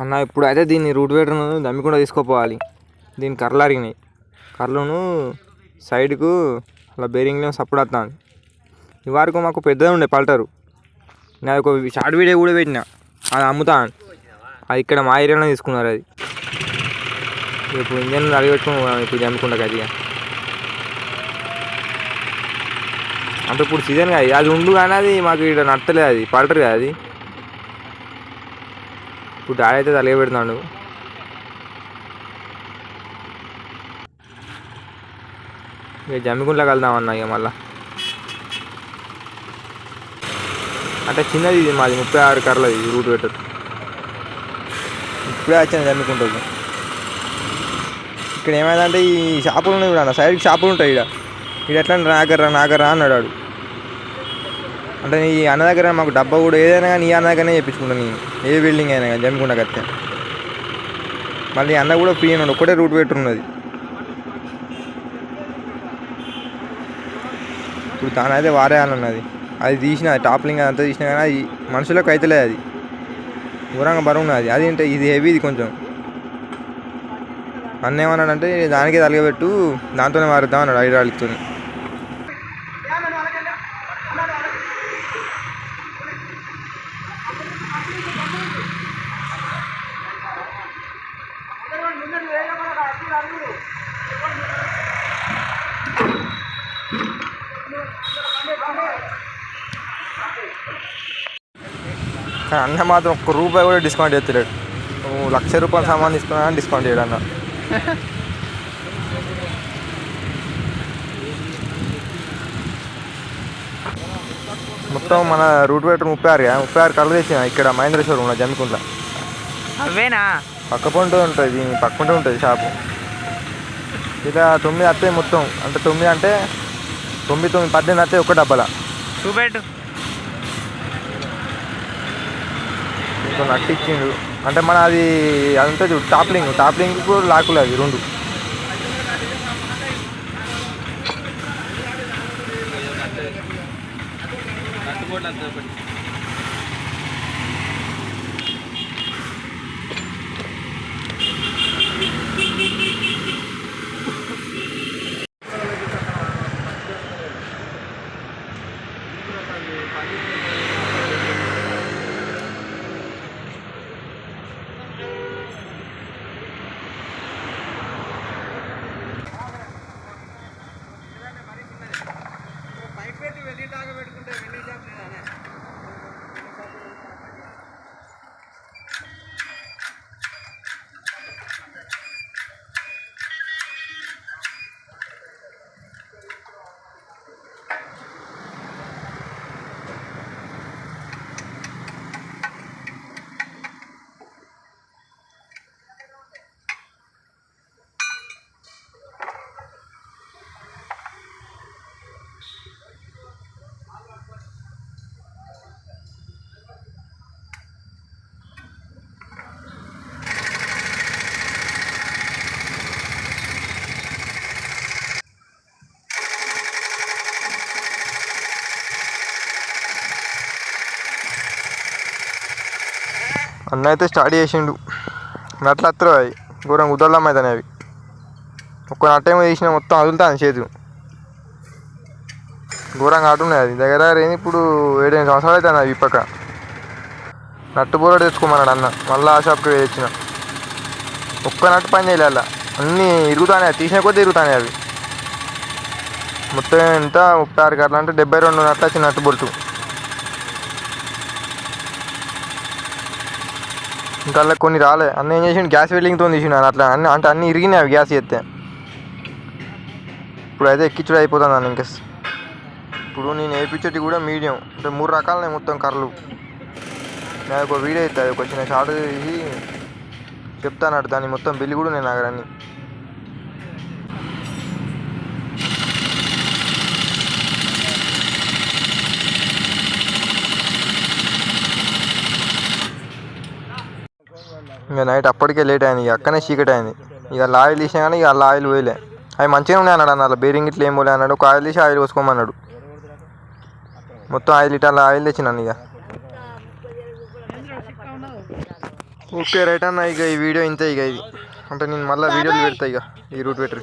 అన్న ఇప్పుడు అయితే దీన్ని రూట్ వేటర్ను దమ్మికుండా తీసుకోపోవాలి. దీని కర్రలు అరిగినాయి. కర్రలను సైడ్కు అలా బేరింగ్లో సపోర్ట్ వస్తాను ఈ వరకు మాకు పెద్దది ఉండే పల్టరు. నేను ఒక షార్ట్ వీడియో కూడా పెట్టిన. అది అమ్ముతాను. అది ఇక్కడ మా ఏరియాలో తీసుకున్నారు అది. ఇప్పుడు ఇంజన్ అడిగెట్టుకుని ఇప్పుడు దమ్మికుండా అది అంటే ఇప్పుడు సీజన్ కాదు అది ఉండు కానీ అది మాకు ఇక్కడ నట్టలేదు అది పల్టర్ కదా అది. ఇప్పుడు డాడీ అయితే తలగ పెడుతున్నాడు. ఇక జమ్మిగుంట్లోకి వెళ్దామన్నా అన్న ఇక మళ్ళా. అంటే చిన్నది ఇది మాది ముప్పై ఆరు కర్రలది ఇది రూట్ పెట్టదు. ఇప్పుడే వచ్చాను జమ్మికుంటుంది ఇక్కడ ఏమైందంటే ఈ షాపులు ఉన్నాయి కూడా సైడ్కి షాపులు ఉంటాయి ఇక్కడ ఇక్కడ ఎట్లా అంటే నాకర్రా నాకర్రా అన్నాడు అంటే నీ అన్న దగ్గర మాకు డబ్బా కూడా ఏదైనా కానీ నీ అన్న దగ్గరనే చెప్పించుకుంటాను నేను ఏ బిల్డింగ్ అయినా కానీ జమ్మికుండా కత్తే మళ్ళీ అన్న కూడా ఫ్రీ ఉన్నాడు ఒకటే రూట్ పెట్టున్నది ఇప్పుడు తానైతే వారే అన్నది అది తీసిన టాప్లింగ్ అంతా తీసినా కానీ అది మనుషులకు అయితలేదు అది. ఘోరంగా బరువు ఉన్నది. అది అంటే ఇది హెవీ ఇది కొంచెం. అన్న ఏమన్నాడంటే దానికే తలగబెట్టు దాంతోనే మారుద్దాం అన్నాడు హైడ్రాలిక్తో కానీ అన్న మాత్రం ఒక్క రూపాయి కూడా డిస్కౌంట్ చేస్తలేడు నువ్వు లక్ష రూపాయల సామాన్ తీసుకున్నా డిస్కౌంట్ చేయడన్నా మొత్తం మన రూట్ పెట్టు ముప్పై ఆరు ముప్పై ఆరు కలర్ ఇక్కడ మహేంద్ర షోరూమ్లో జమ్మికుంట్ల. అవేనా? పక్క పొంటే ఉంటుంది దీని పక్కంటే ఉంటుంది షాపు. ఇలా తొమ్మిది వస్తాయి మొత్తం. అంటే తొమ్మిది అంటే తొమ్మిది తొమ్మిది పద్దెనిమిది వస్తాయి ఒక డబ్బాల. చూపెట్టు. ఇంకో నట్టు ఇచ్చిండు అంటే మన అది అదంతా చూడు టాప్లింగ్ టాప్లింగ్ లాకులు అది రెండు. కోట్లు అంత అన్న అయితే స్టార్ట్ చేసిండు. నట్లు వస్తారు అవి. ఘోరం కుదరడం అవుతాయి అవి. ఒక్క నట్టేమో తీసిన మొత్తం అదులుతాను చేతు ఘోరంగా ఆటున్నాయి అది. దగ్గర దగ్గర ఇప్పుడు ఏడెనిమిది సంవత్సరాలు అవుతాను అవి ఇప్పక నట్టు బోర తెచ్చుకోమన్నాడు అన్న. మళ్ళీ ఆ షాప్కి తెచ్చిన. ఒక్క నట్టు పని చేయలే అలా. అన్నీ ఇరుగుతానే తీసిన కొద్దీ ఇరుగుతానే అవి. మొత్తం ఎంత? ముప్పై ఆరు గట్ల అంటే డెబ్బై రెండు నట్లు వచ్చి నట్టు బొట్టు ఇంకా కొన్ని రాలే. అన్న ఏం చేసిండు? గ్యాస్ వెల్డింగ్తో తీసిండు అన్న అట్లా. అన్ని అంటే అన్ని ఇరిగినాయి అవి గ్యాస్ చేస్తే ఇప్పుడు అయితే ఎక్కించుడు అయిపోతుంది అన్న ఇంకా. ఇప్పుడు నేను వేయించేటి కూడా మీడియం. అంటే మూడు రకాలనే మొత్తం కర్రలు. నేను ఒక వీడియో అవుతుంది ఒక చిన్న షార్ట్ తీసి చెప్తాను అటు దాన్ని మొత్తం బిల్లు కూడా నేను దగ్గర అన్ని ఇంకా నైట్ అప్పటికే లేట్ అయింది. ఇక అక్కనే చీకటి అయింది. ఇక అలా ఆయిల్ తీసినా కానీ ఇక అలా ఆయిల్ పోయలే. అవి మంచిగా ఉన్నాయి అన్నాడు అన్న. అలా బేరింగ్ ఇట్లా ఏం పోలే అన్నాడు. ఒక ఆయిల్ తీసి ఆయిల్ పోసుకోమన్నాడు. మొత్తం ఐదు లీటర్ల ఆయిల్ తెచ్చినాను ఇక. ఓకే రైట్ అన్న. ఇక ఈ వీడియో ఇంతే ఇక ఇది. అంటే నేను మళ్ళీ వీడియోలు పెడతా ఇక. ఈ రూట్ పెట్టరు.